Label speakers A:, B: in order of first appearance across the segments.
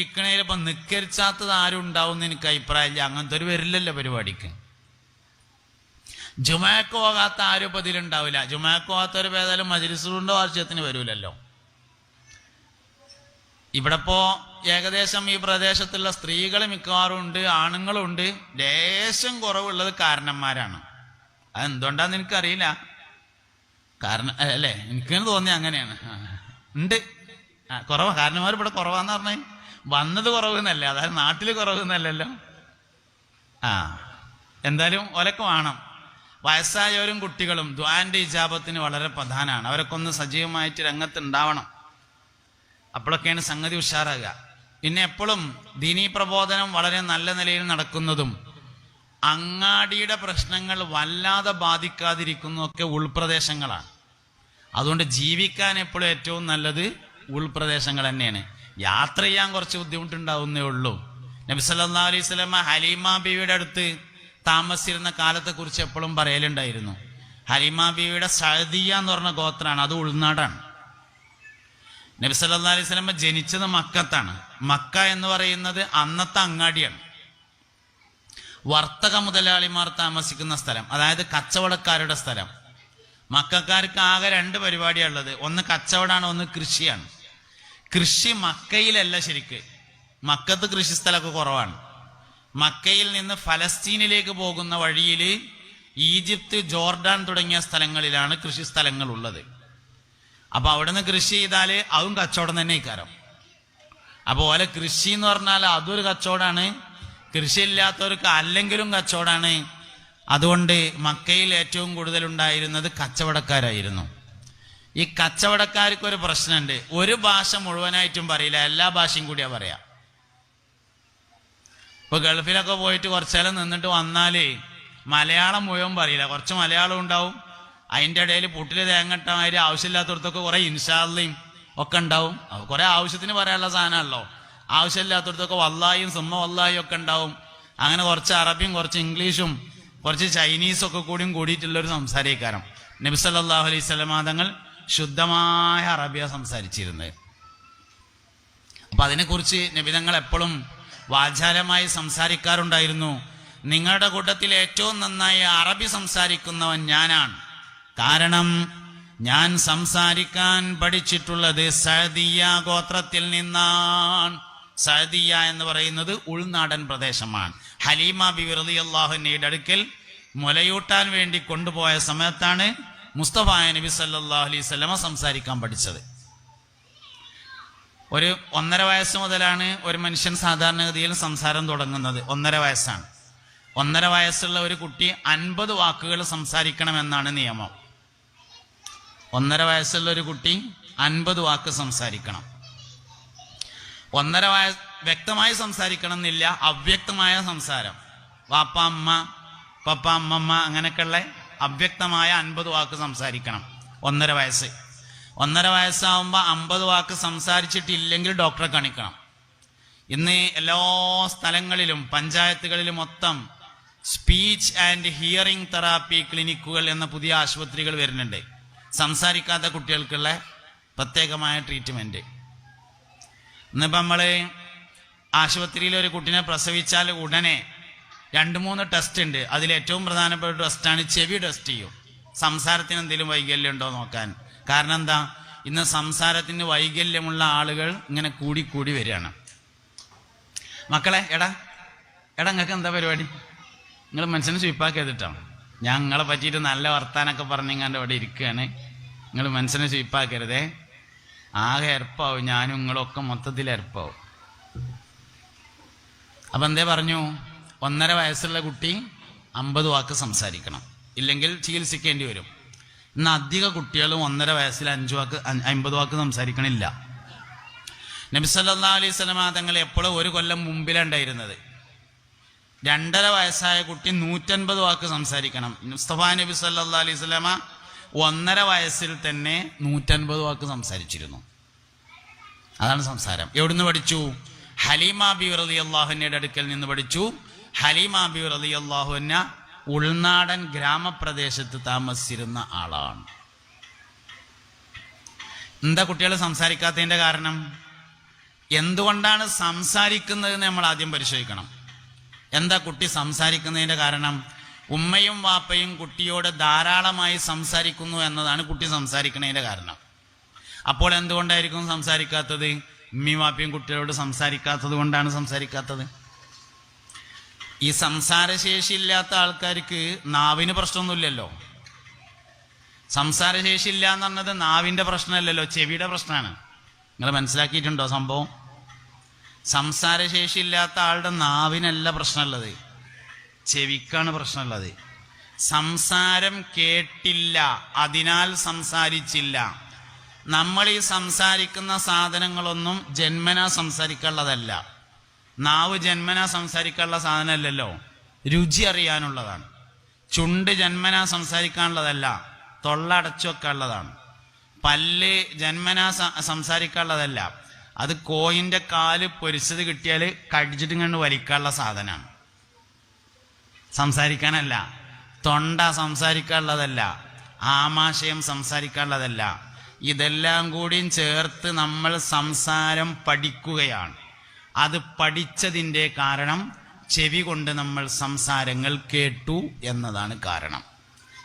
A: ഇരിക്കണേൽ ഇപ്പൊ നിക്കരിച്ചാത്തത് ആരും ഉണ്ടാവും എന്ന് എനിക്ക് അഭിപ്രായമില്ല. അങ്ങനത്തെ ഒരു വരില്ലല്ലോ പരിപാടിക്ക്. ജുമാക്ക് പോകാത്ത ആരും ഇപ്പം ഇതിലുണ്ടാവില്ല ജുമാക്ക് പോകാത്തവർ ഏതായാലും മജിലിസുണ്ടോ വാർഷികത്തിന് വരൂലല്ലോ. ഇവിടെ ഇപ്പോൾ ഏകദേശം ഈ പ്രദേശത്തുള്ള സ്ത്രീകൾ മിക്കവാറും ഉണ്ട് ആണുങ്ങളും ഉണ്ട്. ലേശം കുറവുള്ളത് കാരണന്മാരാണ്. അതെന്തുകൊണ്ടാന്ന് എനിക്കറിയില്ല. കാരണം അല്ലേ? എനിക്കെന്ന് തോന്നി അങ്ങനെയാണ്. ഉണ്ട്. കുറവാ. കാരണന്മാർ ഇവിടെ കുറവാന്ന് പറഞ്ഞ വന്നത് കുറവെന്നല്ല? അതായത് നാട്ടിൽ കുറവെന്നല്ലല്ലോ? ആ. എന്തായാലും ഒലക്ക് വേണം. വയസ്സായവരും കുട്ടികളും ദ്വാന്റെ ഇജാബത്തിന് വളരെ പ്രധാനമാണ് അവരൊക്കെ ഒന്ന് സജീവമായിട്ട് രംഗത്ത് ഉണ്ടാവണം അപ്പോഴൊക്കെയാണ് സംഗതി ഉഷാറാകുക. പിന്നെ എപ്പോഴും ദീനീ പ്രബോധനം വളരെ നല്ല നിലയിൽ നടക്കുന്നതും അങ്ങാടിയുടെ പ്രശ്നങ്ങൾ വല്ലാതെ ബാധിക്കാതിരിക്കുന്നതൊക്കെ ഉൾപ്രദേശങ്ങളാണ്. അതുകൊണ്ട് ജീവിക്കാൻ എപ്പോഴും ഏറ്റവും നല്ലത് ഉൾപ്രദേശങ്ങൾ തന്നെയാണ്. യാത്ര ചെയ്യാൻ കുറച്ച് ബുദ്ധിമുട്ടുണ്ടാവുന്നേ ഉള്ളൂ. നബി സല്ലാ അലൈഹി സ്വലമ ഹലീമ ബീവിയുടെ അടുത്ത് താമസിച്ചിരുന്ന കാലത്തെക്കുറിച്ച് എപ്പോഴും പറയലുണ്ടായിരുന്നു. ഹലീമ ബീവിയുടെ സഅദിയ എന്ന് പറഞ്ഞ ഗോത്രമാണ് അത് ഉൾനാടാണ്. നബി സല്ലാ അലൈഹി സ്വലമ ജനിച്ചത് മക്കത്താണ്. മക്ക എന്ന് പറയുന്നത് അന്നത്തെ അങ്ങാടിയാണ്. വർത്തക മുതലാളിമാർ താമസിക്കുന്ന സ്ഥലം അതായത് കച്ചവടക്കാരുടെ സ്ഥലം. മക്കാർക്ക് ആകെ രണ്ട് പരിപാടിയാണുള്ളത് ഒന്ന് കച്ചവടമാണ് ഒന്ന് കൃഷിയാണ്. കൃഷി മക്കയിലല്ല ശരിക്ക്. മക്കത്ത് കൃഷി സ്ഥലമൊക്കെ കുറവാണ്. മക്കയിൽ നിന്ന് ഫലസ്തീനിലേക്ക് പോകുന്ന വഴിയിൽ ഈജിപ്ത് ജോർഡാൻ തുടങ്ങിയ സ്ഥലങ്ങളിലാണ് കൃഷി സ്ഥലങ്ങൾ ഉള്ളത് അപ്പൊ അവിടുന്ന് കൃഷി ചെയ്താൽ അതും കച്ചവടം തന്നെ ഇക്കാരം അപ്പൊ ഓലെ കൃഷി എന്ന് പറഞ്ഞാൽ അതൊരു കച്ചവടമാണ് കൃഷിയില്ലാത്തവർക്ക് അല്ലെങ്കിലും കച്ചവടമാണ് അതുകൊണ്ട് മക്കയിൽ ഏറ്റവും കൂടുതൽ ഉണ്ടായിരുന്നത് കച്ചവടക്കാരായിരുന്നു. ഈ കച്ചവടക്കാർക്ക് ഒരു പ്രശ്നമുണ്ട് ഒരു ഭാഷ മുഴുവനായിട്ടും പറയില്ല. എല്ലാ ഭാഷയും കൂടിയാ പറയാ. ഇപ്പൊ ഗൾഫിലൊക്കെ പോയിട്ട് കുറച്ചേരം നിന്നിട്ട് വന്നാലേ മലയാളം മുഴുവൻ പറയില്ല. കുറച്ച് മലയാളം ഉണ്ടാവും. അതിന്റെ ഇടയിൽ പുട്ടിൽ തേങ്ങട്ട മാതിരി ആവശ്യമില്ലാത്തടത്തൊക്കെ കുറെ ഇൻഷാല്ലയും ഒക്കെ ഉണ്ടാവും. കുറെ ആവശ്യത്തിന് പറയാനുള്ള സാധനമല്ലോ ആവശ്യമില്ലാത്തടത്തൊക്കെ വല്ലായും സുമ്മ വല്ലായും ഒക്കെ ഉണ്ടാവും. അങ്ങനെ കുറച്ച് അറബിയും കുറച്ച് ഇംഗ്ലീഷും കുറച്ച് ചൈനീസും ഒക്കെ കൂടിയും കൂടിയിട്ടുള്ള ഒരു സംസാരിക്കാരം. നബി സല്ലല്ലാഹു അലൈഹി സ്വലമാ തങ്ങൾ ശുദ്ധമായ അറബിയ സംസാരിച്ചിരുന്നത്. അപ്പൊ അതിനെക്കുറിച്ച് നബിതങ്ങൾ എപ്പോഴും വാചാലമായി സംസാരിക്കാറുണ്ടായിരുന്നു. നിങ്ങളുടെ കൂട്ടത്തിൽ ഏറ്റവും നന്നായി അറബി സംസാരിക്കുന്നവൻ ഞാനാണ്. കാരണം ഞാൻ സംസാരിക്കാൻ പഠിച്ചിട്ടുള്ളത് സഹദിയ ഗോത്രത്തിൽ നിന്നാണ്. സഹദിയ എന്ന് പറയുന്നത് ഉൾനാടൻ പ്രദേശമാണ്. ഹലീമ ബിവിറലി അള്ളാഹുനയുടെ അടുക്കൽ മുലയൂട്ടാൻ വേണ്ടി കൊണ്ടുപോയ സമയത്താണ് മുസ്തഫ നബി സല്ലല്ലാഹു അലൈഹി സ്വലമ സംസാരിക്കാൻ പഠിച്ചത്. ഒരു ഒന്നര വയസ്സ് മുതലാണ് ഒരു മനുഷ്യൻ സാധാരണഗതിയിൽ സംസാരം തുടങ്ങുന്നത്. ഒന്നര വയസ്സാണ്. ഒന്നര വയസ്സുള്ള ഒരു കുട്ടി അൻപത് വാക്കുകൾ സംസാരിക്കണമെന്നാണ് നിയമം. ഒന്നര വയസ്സുള്ള ഒരു കുട്ടി അൻപത് വാക്ക് സംസാരിക്കണം. ഒന്നര വയസ്സ് വ്യക്തമായി സംസാരിക്കണം എന്നില്ല അവ്യക്തമായ സംസാരം. വാപ്പ അമ്മ പപ്പ അമ്മമ്മ അങ്ങനെയൊക്കെയുള്ള അവ്യക്തമായ അൻപത് വാക്ക് സംസാരിക്കണം. ഒന്നര വയസ്സ്. ഒന്നര വയസ്സാവുമ്പോൾ അമ്പത് വാക്ക് സംസാരിച്ചിട്ടില്ലെങ്കിൽ ഡോക്ടറെ കാണിക്കണം. ഇന്ന് എല്ലാ സ്ഥലങ്ങളിലും പഞ്ചായത്തുകളിലും മൊത്തം സ്പീച്ച് ആൻഡ് ഹിയറിംഗ് തെറാപ്പി ക്ലിനിക്കുകൾ എന്ന പുതിയ ആശുപത്രികൾ വരുന്നുണ്ട്. സംസാരിക്കാത്ത കുട്ടികൾക്കുള്ള പ്രത്യേകമായ ട്രീറ്റ്മെന്റ് ഇന്നിപ്പോൾ നമ്മൾ ആശുപത്രിയിൽ ഒരു കുട്ടിനെ പ്രസവിച്ചാൽ ഉടനെ രണ്ട് മൂന്ന് ടെസ്റ്റ് ഉണ്ട്. അതിൽ ഏറ്റവും പ്രധാനപ്പെട്ട ടെസ്റ്റാണ് ചെവി ടെസ്റ്റ് ചെയ്യും. സംസാരത്തിന് എന്തെങ്കിലും വൈകല്യം ഉണ്ടോ നോക്കാൻ? കാരണം എന്താ? ഇന്ന് സംസാരത്തിന് വൈകല്യമുള്ള ആളുകൾ ഇങ്ങനെ കൂടി കൂടി വരികയാണ്. മക്കളെ എടാ എടാ നിങ്ങൾക്ക് എന്താ പരിപാടി? നിങ്ങൾ മനസ്സിനെ സ്വീപ്പാക്ക് ചെയ്തിട്ടോ ഞാൻ നിങ്ങളെ പറ്റിയിട്ട് നല്ല വർത്താനൊക്കെ പറഞ്ഞിങ്ങാണ്ട് അവിടെ ഇരിക്കുകയാണ് നിങ്ങൾ മനസ്സിനെ സ്വീപ്പാക്കരുതേ ആകെ എരപ്പാവും. ഞാനും നിങ്ങളൊക്കെ മൊത്തത്തിൽ എരപ്പാവും. അപ്പൊ എന്തേ പറഞ്ഞു? ഒന്നര വയസ്സുള്ള കുട്ടി അമ്പത് വാക്ക് സംസാരിക്കണം. ഇല്ലെങ്കിൽ ചികിത്സിക്കേണ്ടി വരും. ഇന്ന് അധിക കുട്ടികളും ഒന്നര വയസ്സിൽ അഞ്ചു വാക്ക് അമ്പത് വാക്ക് സംസാരിക്കണില്ല. നബി സല്ലല്ലാഹു അലൈഹി സ്വലമ തങ്ങൾ എപ്പോഴും ഒരു കൊല്ലം മുമ്പിലുണ്ടായിരുന്നത് രണ്ടര വയസ്സായ കുട്ടി നൂറ്റൻപത് വാക്ക് സംസാരിക്കണം. മുസ്തഫ നബി സല്ലാ അലൈഹി സ്വലമ ഒന്നര വയസ്സിൽ തന്നെ നൂറ്റൻപത് വാക്ക് സംസാരിച്ചിരുന്നു. അതാണ് സംസാരം. എവിടുന്ന് പഠിച്ചു? ഹലീമ ബി റലി അടുക്കൽ നിന്ന് പഠിച്ചു. ഹലീമ ബി റലി അള്ളാഹുവിന ഉൾനാടൻ ഗ്രാമപ്രദേശത്ത് താമസിച്ചിരുന്ന ആളാണ്. എന്താ കുട്ടികൾ സംസാരിക്കാത്തതിന്റെ കാരണം? എന്തുകൊണ്ടാണ് സംസാരിക്കുന്നതെന്ന് നമ്മൾ ആദ്യം പരിശോധിക്കണം. എന്താ കുട്ടി സംസാരിക്കുന്നതിന്റെ കാരണം? ഉമ്മയും വാപ്പയും കുട്ടിയോട് ധാരാളമായി സംസാരിക്കുന്നു എന്നതാണ് കുട്ടി സംസാരിക്കുന്നതിന്റെ കാരണം. അപ്പോൾ എന്തുകൊണ്ടായിരിക്കും സംസാരിക്കാത്തത്? ഉമ്മയും വാപ്പയും കുട്ടികളോട് സംസാരിക്കാത്തത് കൊണ്ടാണ് സംസാരിക്കാത്തത്. ഈ സംസാരശേഷി ഇല്ലാത്ത ആൾക്കാർക്ക് നാവിന് പ്രശ്നമൊന്നുമില്ലല്ലോ. സംസാരശേഷി ഇല്ല എന്ന് പറഞ്ഞത് നാവിന്റെ പ്രശ്നമല്ലല്ലോ ചെവിയുടെ പ്രശ്നമാണ്. നിങ്ങൾ മനസ്സിലാക്കിയിട്ടുണ്ടോ സംഭവം? സംസാരശേഷി ഇല്ലാത്ത ആളുടെ നാവിനല്ല പ്രശ്നമുള്ളത്. ചെവിക്കാണ് പ്രശ്നമുള്ളത്. സംസാരം കേട്ടില്ല അതിനാൽ സംസാരിച്ചില്ല. നമ്മൾ ഈ സംസാരിക്കുന്ന സാധനങ്ങളൊന്നും ജന്മന സംസാരിക്കാനുള്ളതല്ല. നാവ് ജന്മനാ സംസാരിക്കാനുള്ള സാധനമല്ലല്ലോ. രുചി അറിയാനുള്ളതാണ്. ചുണ്ട് ജന്മനാ സംസാരിക്കാനുള്ളതല്ല തൊള്ള അടച്ചു വെക്കാനുള്ളതാണ് പല്ല് ജന്മനാ സംസാരിക്കാനുള്ളതല്ല. അത് കോയിന്റെ കാൽ പൊരിച്ചത് കിട്ടിയാൽ കടിച്ചിട്ട് കണ്ട് വലിക്കാനുള്ള സാധനമാണ് സംസാരിക്കാനല്ല തൊണ്ട സംസാരിക്കാനുള്ളതല്ല ആമാശയം സംസാരിക്കാനുള്ളതല്ല. ഇതെല്ലാം കൂടിയും ചേർത്ത് നമ്മൾ സംസാരം പഠിക്കുകയാണ്. അത് പഠിച്ചതിന്റെ കാരണം ചെവി കൊണ്ട് നമ്മൾ സംസാരങ്ങൾ കേട്ടു എന്നതാണ് കാരണം.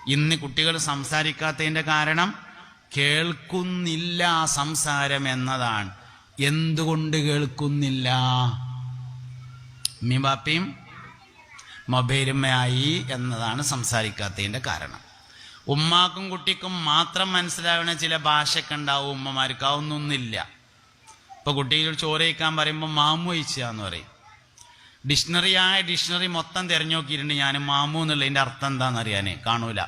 A: ഇന്ന് കുട്ടികൾ സംസാരിക്കാത്തതിന്റെ കാരണം കേൾക്കുന്നില്ല സംസാരം എന്നതാണ്. എന്തുകൊണ്ട് കേൾക്കുന്നില്ല? മിബാപ്പിയും ആയി എന്നതാണ് സംസാരിക്കാത്തതിന്റെ കാരണം. ഉമ്മാക്കും കുട്ടിക്കും മാത്രം മനസ്സിലാവുന്ന ചില ഭാഷക്കുണ്ടാവും ഉമ്മമാർക്ക് ഇപ്പൊ കുട്ടികൾ ചോറ് കഴിക്കാൻ പറയുമ്പോൾ മാമു എന്ന് പറയും. ഡിക്ഷണറി ആയ ഡിക്ഷണറി മൊത്തം തിരഞ്ഞു നോക്കിയിട്ടുണ്ട് ഞാൻ മാമു എന്നുള്ളതിന്റെ അർത്ഥം എന്താണെന്ന് അറിയാനേ കാണൂല.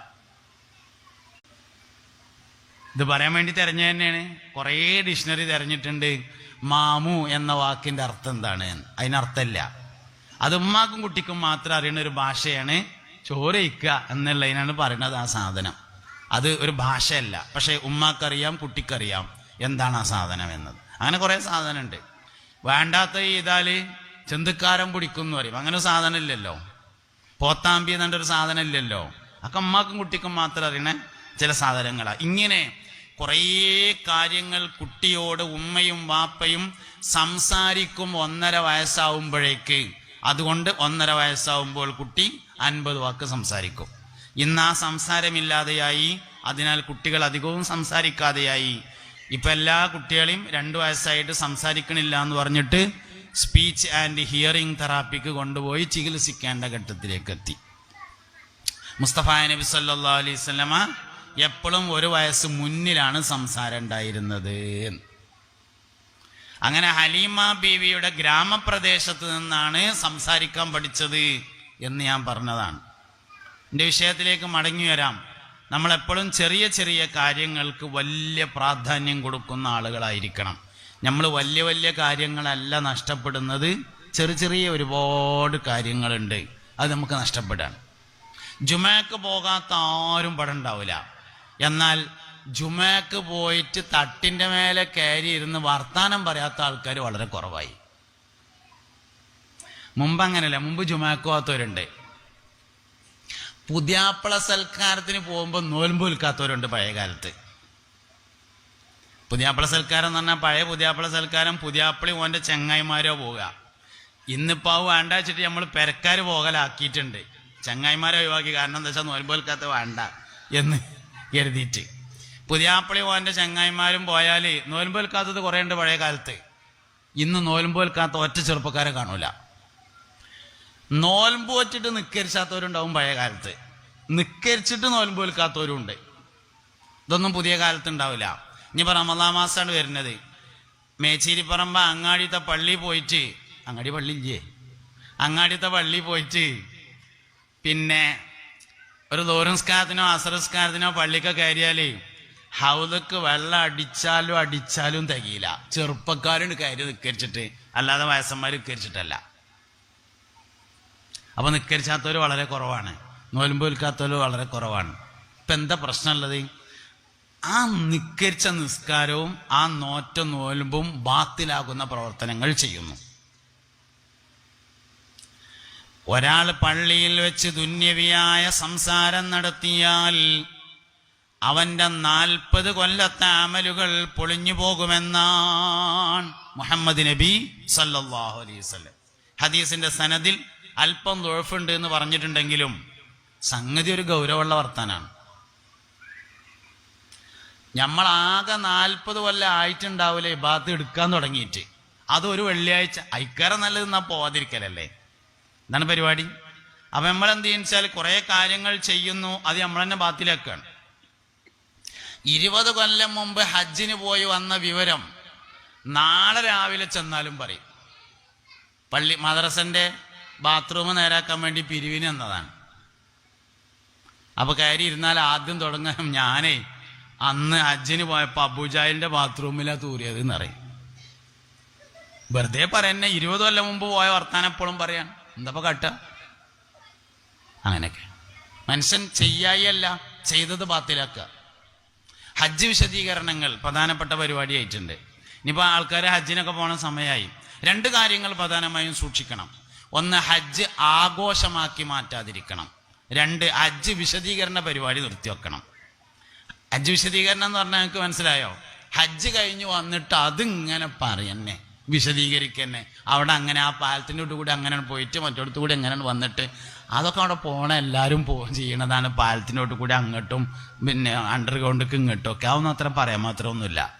A: ഇത് പറയാൻ വേണ്ടി തിരഞ്ഞു തന്നെയാണ്. കുറേ ഡിക്ഷണറി തിരഞ്ഞിട്ടുണ്ട്. മാമു എന്ന വാക്കിന്റെ അർത്ഥം എന്താണ്. അതിനർത്ഥമില്ല അത് ഉമ്മാക്കും കുട്ടിക്കും മാത്രം അറിയുന്ന ഒരു ഭാഷയാണ് ചോരയിക്കുക എന്നുള്ളതിനാണ് പറയുന്നത് ആ സാധനം. അത് ഒരു ഭാഷയല്ല. പക്ഷേ ഉമ്മാക്കറിയാം കുട്ടിക്കറിയാം എന്താണ് ആ സാധനം എന്നത്. അങ്ങനെ കുറേ സാധനമുണ്ട് വേണ്ടാത്ത ചെയ്താൽ ചെന്തുക്കാരം പിടിക്കും എന്ന് പറയും. അങ്ങനെ ഒരു സാധനം ഇല്ലല്ലോ പോത്താമ്പി എന്നൊരു സാധനം ഇല്ലല്ലോ അതൊക്കെ അമ്മാക്കും കുട്ടിക്കും മാത്രം അറിയണ ചില സാധനങ്ങളാണ് ഇങ്ങനെ കുറേ കാര്യങ്ങൾ കുട്ടിയോട് ഉമ്മയും വാപ്പയും സംസാരിക്കും ഒന്നര വയസ്സാവുമ്പോഴേക്ക്. അതുകൊണ്ട് ഒന്നര വയസ്സാവുമ്പോൾ കുട്ടി അൻപത് വാക്ക് സംസാരിക്കും. ഇന്ന് ആ സംസാരമില്ലാതെയായി. അതിനാൽ കുട്ടികൾ അധികവും സംസാരിക്കാതെയായി. ഇപ്പൊ എല്ലാ കുട്ടികളെയും രണ്ടു വയസ്സായിട്ട് സംസാരിക്കണില്ല എന്ന് പറഞ്ഞിട്ട് സ്പീച്ച് ആൻഡ് ഹിയറിംഗ് തെറാപ്പിക്ക് കൊണ്ടുപോയി ചികിത്സിക്കേണ്ട ഘട്ടത്തിലേക്ക് എത്തി. മുസ്തഫ നബി സല്ലാ അലൈഹി എപ്പോഴും ഒരു വയസ്സ് മുന്നിലാണ് സംസാരം ഉണ്ടായിരുന്നത്. അങ്ങനെ ഹലീമ ബീവിയുടെ ഗ്രാമപ്രദേശത്ത് നിന്നാണ് സംസാരിക്കാൻ പഠിച്ചത് എന്ന് ഞാൻ പറഞ്ഞതാണ്. എന്റെ വിഷയത്തിലേക്ക് മടങ്ങി വരാം. നമ്മളെപ്പോഴും ചെറിയ ചെറിയ കാര്യങ്ങൾക്ക് വലിയ പ്രാധാന്യം കൊടുക്കുന്ന ആളുകളായിരിക്കണം. നമ്മൾ വലിയ വലിയ കാര്യങ്ങളല്ല നഷ്ടപ്പെടുന്നത്. ചെറു ചെറിയ ഒരുപാട് കാര്യങ്ങളുണ്ട്. അത് നമുക്ക് നഷ്ടപ്പെടാണ് ജുമയ്ക്ക് പോകാത്ത ആരും പടണ്ടാവില്ല എന്നാൽ ജുമയ്ക്ക് പോയിട്ട് തട്ടിന്റെ മേലെ കയറി ഇരുന്ന് വർത്താനം പറയാത്ത ആൾക്കാർ വളരെ കുറവായി. മുമ്പ് അങ്ങനെയല്ല. മുമ്പ് ജുമാക്ക് പോകാത്തവരുണ്ട്. പുതിയാപ്പള സൽക്കാരത്തിന് പോകുമ്പോൾ നോൽമ്പ് വിൽക്കാത്തവരുണ്ട് പഴയ കാലത്ത്. പുതിയാപ്പള സൽക്കാരം എന്ന് പറഞ്ഞാൽ പഴയ പുതിയാപ്പള സൽക്കാരം പുതിയാപ്പളി ഓന്റെ ചങ്ങായിമാരോ പോവുക. ഇന്നിപ്പോൾ വേണ്ട വെച്ചിട്ട് നമ്മൾ പെരക്കാർ പോകലാക്കിയിട്ടുണ്ട്. ചങ്ങായിമാരെ ഒഴിവാക്കി. കാരണം എന്താ വെച്ചാൽ നോൽമ്പ് വിൽക്കാത്ത വേണ്ട എന്ന് കരുതിയിട്ട്. പുതിയാപ്പളി ഓന്റെ ചങ്ങായിമാരും പോയാൽ നോൽമ്പ് വിൽക്കാത്തത് കുറേ ഉണ്ട് പഴയ കാലത്ത്. ഇന്ന് നോൽമ്പ് വിൽക്കാത്ത ഒറ്റ ചെറുപ്പക്കാരെ കാണൂല. നോൽമ്പ് വച്ചിട്ട് നിക്കരിച്ചാത്തവരുണ്ടാവും പഴയ കാലത്ത്. നിക്കരിച്ചിട്ട് നോൽമ്പ് വിൽക്കാത്തവരും ഉണ്ട് ഇതൊന്നും പുതിയ കാലത്ത് ഉണ്ടാവില്ല ഇനിയിപ്പോൾ റമദാ മാസമാണ് വരുന്നത്. മേച്ചേരിപ്പറമ്പ അങ്ങാടിത്തെ പള്ളി പോയിട്ട് അങ്ങാടി പള്ളി ഇല്ലേ അങ്ങാടിത്തെ പള്ളി പോയിട്ട് പിന്നെ ഒരു ദൂരംസ്കാരത്തിനോ അസരസ്കാരത്തിനോ പള്ളിക്ക് കയറിയാൽ ഹൗലക്ക് വെള്ളം അടിച്ചാലും അടിച്ചാലും തികയില്ല. ചെറുപ്പക്കാരുണ്ട് കയറി നിക്കരിച്ചിട്ട് അല്ലാതെ വയസ്സന്മാർ നിക്കരിച്ചിട്ടല്ല അപ്പൊ നിക്കരിച്ചാത്തവർ വളരെ കുറവാണ്. നോലുമ്പ് വിൽക്കാത്തവർ വളരെ കുറവാണ്. ഇപ്പം എന്താ പ്രശ്നമുള്ളത്? ആ നിക്കരിച്ച നിസ്കാരവും ആ നോറ്റ നോലുമ്പും ബാത്തിലാകുന്ന പ്രവർത്തനങ്ങൾ ചെയ്യുന്നു. ഒരാൾ പള്ളിയിൽ വെച്ച് ദുന്യവിയായ സംസാരം നടത്തിയാൽ അവന്റെ നാൽപ്പത് കൊല്ലത്തെ അമലുകൾ പൊളിഞ്ഞു പോകുമെന്നാണ് മുഹമ്മദ് നബി സല്ലാഹു വസല്ലം. ഹദീസിന്റെ സനദിൽ അല്പം ദുഴഫുണ്ട് എന്ന് പറഞ്ഞിട്ടുണ്ടെങ്കിലും സംഗതി ഒരു ഗൗരവമുള്ള വർത്താനാണ്. നമ്മളാകെ നാൽപ്പത് കൊല്ലം ആയിട്ടുണ്ടാവില്ലേ ഇബാത്ത് എടുക്കാൻ തുടങ്ങിയിട്ട്. അതൊരു വെള്ളിയാഴ്ച. ഐക്കാര നല്ലത് എന്നാ പോവാതിരിക്കലല്ലേ? എന്താണ് പരിപാടി? അപ്പൊ നമ്മൾ എന്ത് ചെയ്യുന്ന കുറെ കാര്യങ്ങൾ ചെയ്യുന്നു. അത് നമ്മൾ തന്നെ ബാത്തിലാക്കുകയാണ് ഇരുപത് കൊല്ലം മുമ്പ് ഹജ്ജിന് പോയി വന്ന വിവരം നാളെ രാവിലെ ചെന്നാലും പറയും. പള്ളി മദ്രസന്റെ ബാത്റൂം നേരാക്കാൻ വേണ്ടി പിരിവിന് എന്നതാണ് അപ്പൊ കയറി ഇരുന്നാൽ ആദ്യം തുടങ്ങാൻ ഞാനേ അന്ന് അജ്ജിന് പോയപ്പോ അബുജാലിന്റെ ബാത്റൂമിലാ തൂറിയത് എന്നറിയും വെറുതെ പറയുന്നെ ഇരുപത് കൊല്ലം മുമ്പ് പോയ വർത്താനം എപ്പോഴും പറയാൻ എന്താ കട്ട? അങ്ങനെയൊക്കെ. മനുഷ്യൻ ചെയ്യായല്ല ചെയ്തത് ബാത്തിലാക്കുക. ഹജ്ജ് വിശദീകരണങ്ങൾ പ്രധാനപ്പെട്ട പരിപാടിയായിട്ടുണ്ട്. ഇനിയിപ്പോൾ ആൾക്കാർ ഹജ്ജിനൊക്കെ പോണ സമയമായി രണ്ട് കാര്യങ്ങൾ പ്രധാനമായും സൂക്ഷിക്കണം. ഒന്ന് ഹജ്ജ് ആഘോഷമാക്കി മാറ്റാതിരിക്കണം. രണ്ട് ഹജ്ജ് വിശദീകരണ പരിപാടി നിർത്തിവെക്കണം. ഹജ്ജ് വിശദീകരണം എന്ന് പറഞ്ഞാൽ നിങ്ങൾക്ക് മനസ്സിലായോ? ഹജ്ജ് കഴിഞ്ഞു വന്നിട്ട് അതിങ്ങനെ പറയന്നെ വിശദീകരിക്കന്നെ. അവിടെ അങ്ങനെ ആ പാലത്തിന്റെ കൂടെ അങ്ങനെ പോയിട്ട് മറ്റോടത്ത് കൂടി അങ്ങനെ വന്നിട്ട്. അതൊക്കെ അവിടെ പോണ എല്ലാവരും പോ ചെയ്യണതാണ് പാലത്തിനോട്ട് കൂടി അങ്ങോട്ടും പിന്നെ അണ്ടർഗ്രൗണ്ടിക്ക് ഇങ്ങോട്ടും ഒക്കെ. അതൊന്നും അത്ര പറയാൻ മാത്രമൊന്നുമില്ല.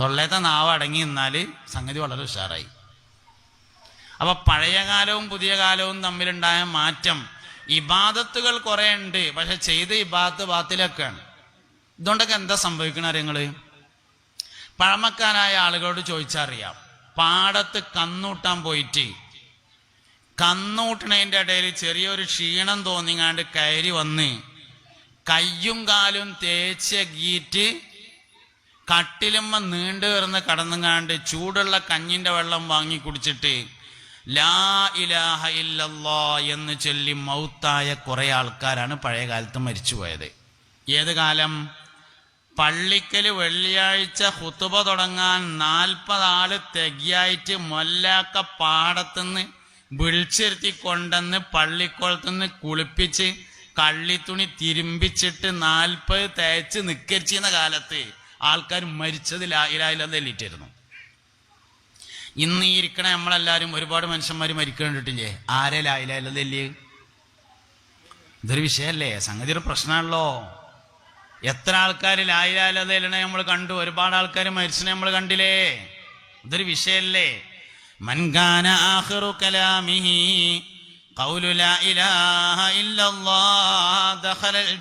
A: തൊള്ളേത്തെ നാവ് അടങ്ങി നിന്നാൽ സംഗതി വളരെ ഉഷാറായി. അപ്പൊ പഴയ കാലവും പുതിയ കാലവും തമ്മിലുണ്ടായ മാറ്റം. ഇബാദത്തുകൾ കുറെ ഉണ്ട് പക്ഷെ ചെയ്ത ഇബാദത്ത് ബാത്തിലൊക്കെയാണ്. ഇതുകൊണ്ടൊക്കെ എന്താ സംഭവിക്കണ അറിയങ്ങൾ പഴമക്കാരായ ആളുകളോട് ചോദിച്ചറിയാം. പാടത്ത് കന്നൂട്ടാൻ പോയിട്ട് കന്നൂട്ടണതിന്റെ ഇടയിൽ ചെറിയൊരു ക്ഷീണം തോന്നിങ്ങാണ്ട് കയറി വന്ന് കയ്യും കാലും തേച്ച് ഗീറ്റ് കട്ടിലുമ്മ നീണ്ടു കിടന്ന് കടന്നുങ്ങാണ്ട് ചൂടുള്ള കഞ്ഞിന്റെ വെള്ളം വാങ്ങി കുടിച്ചിട്ട് ലാ ഇലാഹ ഇല്ലല്ലാ എന്ന് ചൊല്ലി മൗത്തായ കുറെ ആൾക്കാരാണ് പഴയ കാലത്ത് മരിച്ചുപോയത് ഏത് കാലം? പള്ളിക്കൽ വെള്ളിയാഴ്ച ഹുത്തുബ തുടങ്ങാൻ നാൽപ്പത് ആൾ തെകിയായിട്ട് മൊല്ലാക്ക പാടത്തുനിന്ന് വിളിച്ചിരുത്തി കൊണ്ടെന്ന് പള്ളിക്കുളത്തുനിന്ന് കുളിപ്പിച്ച് കള്ളിത്തുണി തിരുമ്പിച്ചിട്ട് നാൽപ്പത് തേച്ച് നിക്കരിച്ചിരുന്ന കാലത്ത് ആൾക്കാർ മരിച്ചത് ലായിലായില്ലെന്നിട്ടിരുന്നു ഇന്ന് ഈ ഇരിക്കണ നമ്മളെല്ലാരും ഒരുപാട് മനുഷ്യന്മാർ മരിക്കേണ്ടിട്ടില്ലേ ആരെ ലായിലായില്ലെന്നല്ലേ ഇതൊരു വിഷയല്ലേ? സംഗതി ഒരു പ്രശ്നമാണല്ലോ എത്ര ആൾക്കാർ ലായിലാലതയിലണ നമ്മൾ കണ്ടു? ഒരുപാട് ആൾക്കാർ മരിച്ചനെ നമ്മൾ കണ്ടില്ലേ? ഇതൊരു വിഷയല്ലേ. മൻഗാന കലാമിഹി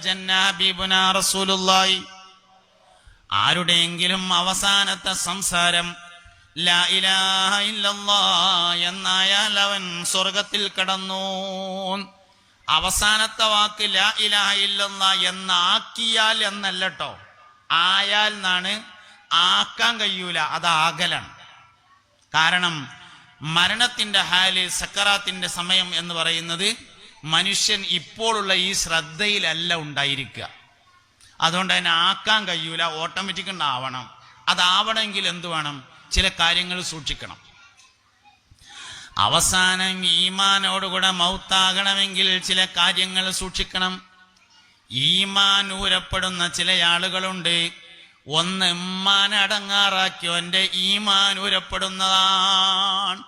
A: ജന്ന رسول الله ആരുടെയെങ്കിലും അവസാനത്തെ സംസാരം എന്നായാൽ അവൻ സ്വർഗത്തിൽ കടന്നു. അവസാനത്തെ വാക്ക് ലാ ഇലാഹ ഇല്ലെന്ന എന്നാക്കിയാൽ എന്നല്ലട്ടോ ആയാൽ എന്നാണ്? ആക്കാൻ കഴിയൂല അത് ആകലാണ്. കാരണം മരണത്തിന്റെ ഹാൽ സക്കറാത്തിന്റെ സമയം എന്ന് പറയുന്നത് മനുഷ്യൻ ഇപ്പോഴുള്ള ഈ ശ്രദ്ധയിലല്ല ഉണ്ടായിരിക്കുക. അതുകൊണ്ട് അതിനെ ആക്കാൻ കഴിയൂല ഓട്ടോമാറ്റിക് ഉണ്ടാവണം അതാവണമെങ്കിൽ എന്ത് വേണം? ചില കാര്യങ്ങൾ സൂക്ഷിക്കണം. അവസാനം ഈമാനോടുകൂടെ മൗത്താകണമെങ്കിൽ ചില കാര്യങ്ങൾ സൂക്ഷിക്കണം. ഈമാൻ ഊരപ്പെടുന്ന ചില ആളുകളുണ്ട്. ഒന്ന് ഉമ്മാൻ അടങ്ങാറാക്കിയോന്റെ ഈമാൻ ഊരപ്പെടുന്നതാണ്.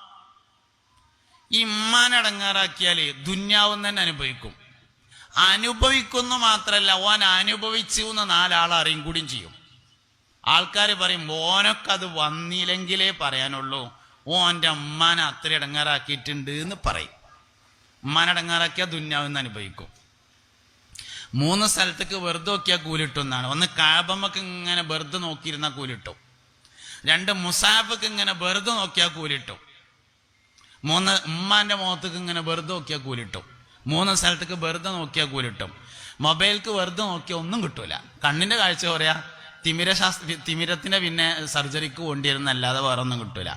A: ഇമ്മാൻ അടങ്ങാറാക്കിയാൽ ദുന്യാവും തന്നെ അനുഭവിക്കും. അനുഭവിക്കുന്നു മാത്രല്ല ഓൻ അനുഭവിച്ചു എന്ന് നാലാൾ അറിയും കൂടിയും ചെയ്യും. ആൾക്കാർ പറയും അത് വന്നില്ലെങ്കിലേ പറയാനുള്ളൂ. ഓന്റെ അമ്മാനെ അത്ര ഇടങ്ങാറാക്കിയിട്ടുണ്ട് എന്ന് പറയും. ഉമ്മാനെ ഇടങ്ങാറാക്കിയാൽ ദുന്യാവെന്ന് അനുഭവിക്കും. മൂന്ന് സ്ഥലത്തേക്ക് വെറുതെ നോക്കിയാൽ കൂലിട്ടും എന്നാണ്. ഒന്ന് കാബമ്മക്ക് ഇങ്ങനെ വെറുതെ നോക്കിയിരുന്നാൽ കൂലിട്ടും. രണ്ട് മുസാഫക്ക് ഇങ്ങനെ വെറുതെ നോക്കിയാൽ കൂലിട്ടും. മൂന്ന് ഉമ്മാന്റെ മുഖത്തേക്ക് ഇങ്ങനെ വെറുതെ നോക്കിയാൽ കൂലിട്ടും. മൂന്ന് സ്ഥലത്തേക്ക് വെറുതെ നോക്കിയാൽ കൂലിട്ടും. മൊബൈൽക്ക് വെറുതെ നോക്കിയാൽ ഒന്നും കിട്ടൂല. കണ്ണിന്റെ കാഴ്ച പറയാ. തിമിര ശാസ്ത്ര തിമിരത്തിന്റെ പിന്നെ സർജറിക്ക് വേണ്ടിയിരുന്നല്ലാതെ വേറെ ഒന്നും കിട്ടൂല.